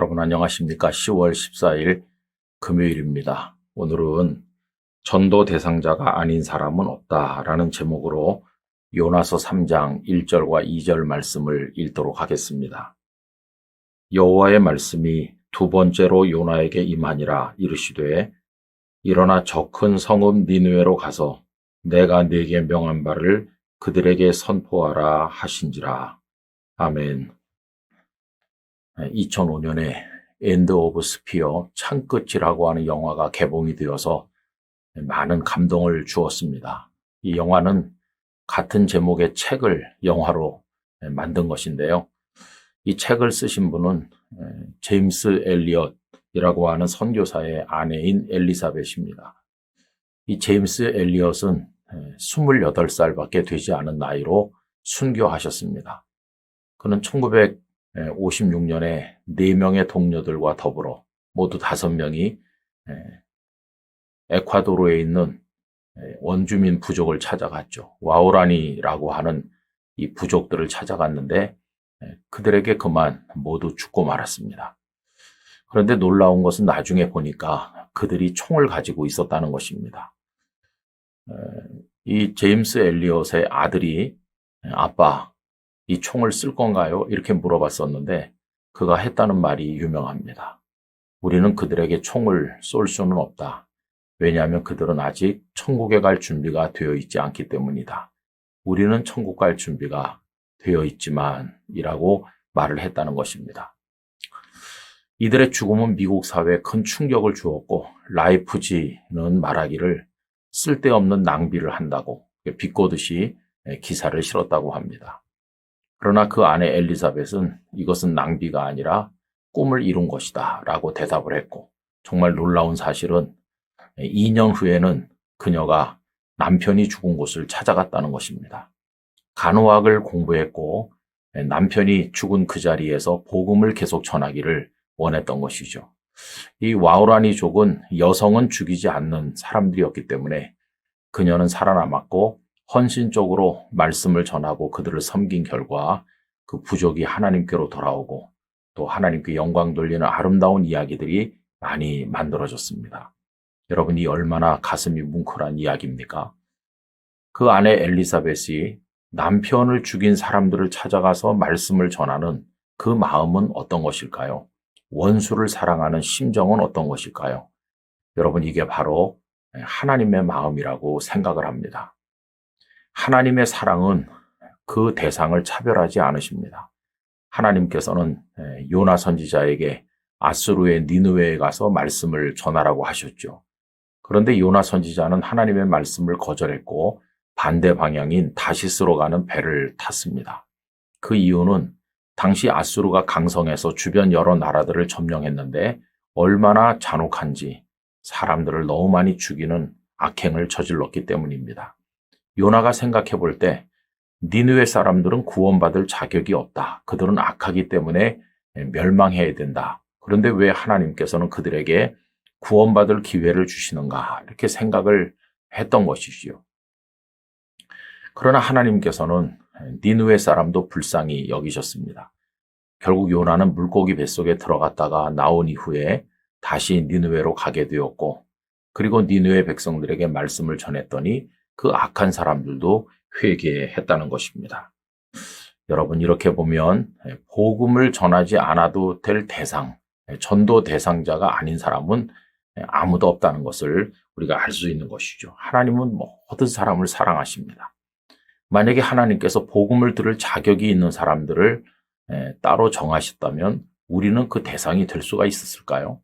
여러분 안녕하십니까? 10월 14일 금요일입니다. 오늘은 전도 대상자가 아닌 사람은 없다라는 제목으로 요나서 3장 1절과 2절 말씀을 읽도록 하겠습니다. 여호와의 말씀이 두 번째로 요나에게 임하니라 이르시되 일어나 저 큰 성읍 니느웨로 가서 내가 네게 명한 바를 그들에게 선포하라 하신지라. 아멘. 2005년에 엔드 오브 스피어 창끝이라고 하는 영화가 개봉이 되어서 많은 감동을 주었습니다. 이 영화는 같은 제목의 책을 영화로 만든 것인데요. 이 책을 쓰신 분은 제임스 엘리엇이라고 하는 선교사의 아내인 엘리사벳입니다. 이 제임스 엘리엇은 28살밖에 되지 않은 나이로 순교하셨습니다. 그는 1956년에 4명의 동료들과 더불어 모두 5명이 에콰도르에 있는 원주민 부족을 찾아갔죠. 와우라니라고 하는 이 부족들을 찾아갔는데 그들에게 그만 모두 죽고 말았습니다. 그런데 놀라운 것은 나중에 보니까 그들이 총을 가지고 있었다는 것입니다. 이 제임스 엘리엇의 아들이 아빠, 이 총을 쓸 건가요? 이렇게 물어봤었는데 그가 했다는 말이 유명합니다. 우리는 그들에게 총을 쏠 수는 없다. 왜냐하면 그들은 아직 천국에 갈 준비가 되어 있지 않기 때문이다. 우리는 천국 갈 준비가 되어 있지만 이라고 말을 했다는 것입니다. 이들의 죽음은 미국 사회에 큰 충격을 주었고 라이프지는 말하기를 쓸데없는 낭비를 한다고 비꼬듯이 기사를 실었다고 합니다. 그러나 그 아내 엘리자벳은 이것은 낭비가 아니라 꿈을 이룬 것이다 라고 대답을 했고 정말 놀라운 사실은 2년 후에는 그녀가 남편이 죽은 곳을 찾아갔다는 것입니다. 간호학을 공부했고 남편이 죽은 그 자리에서 복음을 계속 전하기를 원했던 것이죠. 이 와우라니족은 여성은 죽이지 않는 사람들이었기 때문에 그녀는 살아남았고 헌신적으로 말씀을 전하고 그들을 섬긴 결과 그 부족이 하나님께로 돌아오고 또 하나님께 영광 돌리는 아름다운 이야기들이 많이 만들어졌습니다. 여러분 이 얼마나 가슴이 뭉클한 이야기입니까? 그 아내 엘리사벳이 남편을 죽인 사람들을 찾아가서 말씀을 전하는 그 마음은 어떤 것일까요? 원수를 사랑하는 심정은 어떤 것일까요? 여러분 이게 바로 하나님의 마음이라고 생각을 합니다. 하나님의 사랑은 그 대상을 차별하지 않으십니다. 하나님께서는 요나 선지자에게 아수르의 니누웨에 가서 말씀을 전하라고 하셨죠. 그런데 요나 선지자는 하나님의 말씀을 거절했고 반대 방향인 다시스로 가는 배를 탔습니다. 그 이유는 당시 아수르가 강성해서 주변 여러 나라들을 점령했는데 얼마나 잔혹한지 사람들을 너무 많이 죽이는 악행을 저질렀기 때문입니다. 요나가 생각해 볼 때 니누의 사람들은 구원받을 자격이 없다. 그들은 악하기 때문에 멸망해야 된다. 그런데 왜 하나님께서는 그들에게 구원받을 기회를 주시는가? 이렇게 생각을 했던 것이지요. 그러나 하나님께서는 니누의 사람도 불쌍히 여기셨습니다. 결국 요나는 물고기 뱃속에 들어갔다가 나온 이후에 다시 니누웨로 가게 되었고 그리고 니누의 백성들에게 말씀을 전했더니 그 악한 사람들도 회개했다는 것입니다. 여러분 이렇게 보면 복음을 전하지 않아도 될 대상, 전도 대상자가 아닌 사람은 아무도 없다는 것을 우리가 알 수 있는 것이죠. 하나님은 모든 사람을 사랑하십니다. 만약에 하나님께서 복음을 들을 자격이 있는 사람들을 따로 정하셨다면 우리는 그 대상이 될 수가 있었을까요?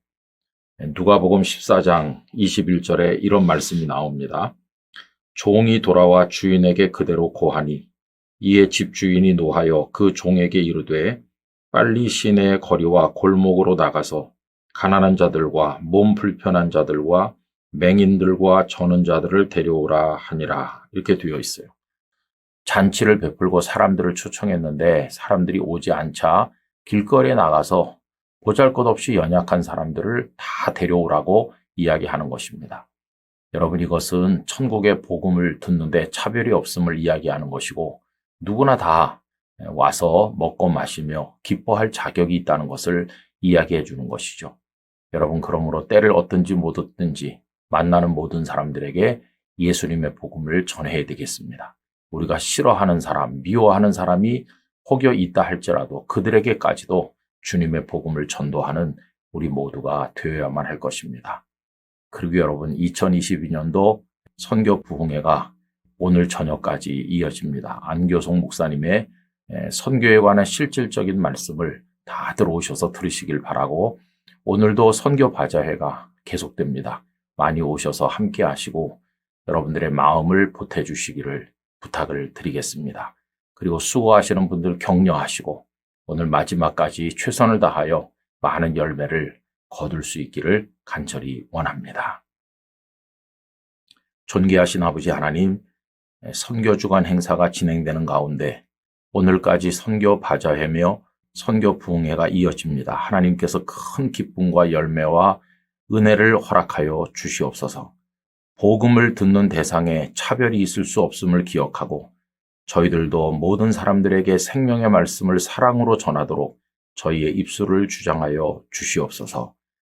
누가복음 14장 21절에 이런 말씀이 나옵니다. 종이 돌아와 주인에게 그대로 고하니 이에 집주인이 노하여 그 종에게 이르되 빨리 시내의 거리와 골목으로 나가서 가난한 자들과 몸 불편한 자들과 맹인들과 저는 자들을 데려오라 하니라 이렇게 되어 있어요. 잔치를 베풀고 사람들을 초청했는데 사람들이 오지 않자 길거리에 나가서 보잘 것 없이 연약한 사람들을 다 데려오라고 이야기하는 것입니다. 여러분 이것은 천국의 복음을 듣는데 차별이 없음을 이야기하는 것이고 누구나 다 와서 먹고 마시며 기뻐할 자격이 있다는 것을 이야기해 주는 것이죠. 여러분, 그러므로 때를 얻든지 못 얻든지 만나는 모든 사람들에게 예수님의 복음을 전해야 되겠습니다. 우리가 싫어하는 사람, 미워하는 사람이 혹여 있다 할지라도 그들에게까지도 주님의 복음을 전도하는 우리 모두가 되어야만 할 것입니다. 그리고 여러분, 2022년도 선교 부흥회가 오늘 저녁까지 이어집니다. 안교송 목사님의 에, 선교에 관한 실질적인 말씀을 다 들어오셔서 들으시길 바라고 오늘도 선교 바자회가 계속됩니다. 많이 오셔서 함께 하시고 여러분들의 마음을 보태 주시기를 부탁을 드리겠습니다. 그리고 수고하시는 분들 격려하시고 오늘 마지막까지 최선을 다하여 많은 열매를 거둘 수 있기를 간절히 원합니다. 존귀하신 아버지 하나님, 선교 주간 행사가 진행되는 가운데 오늘까지 선교 바자회며 선교 부흥회가 이어집니다. 하나님께서 큰 기쁨과 열매와 은혜를 허락하여 주시옵소서. 복음을 듣는 대상에 차별이 있을 수 없음을 기억하고 저희들도 모든 사람들에게 생명의 말씀을 사랑으로 전하도록 저희의 입술을 주장하여 주시옵소서.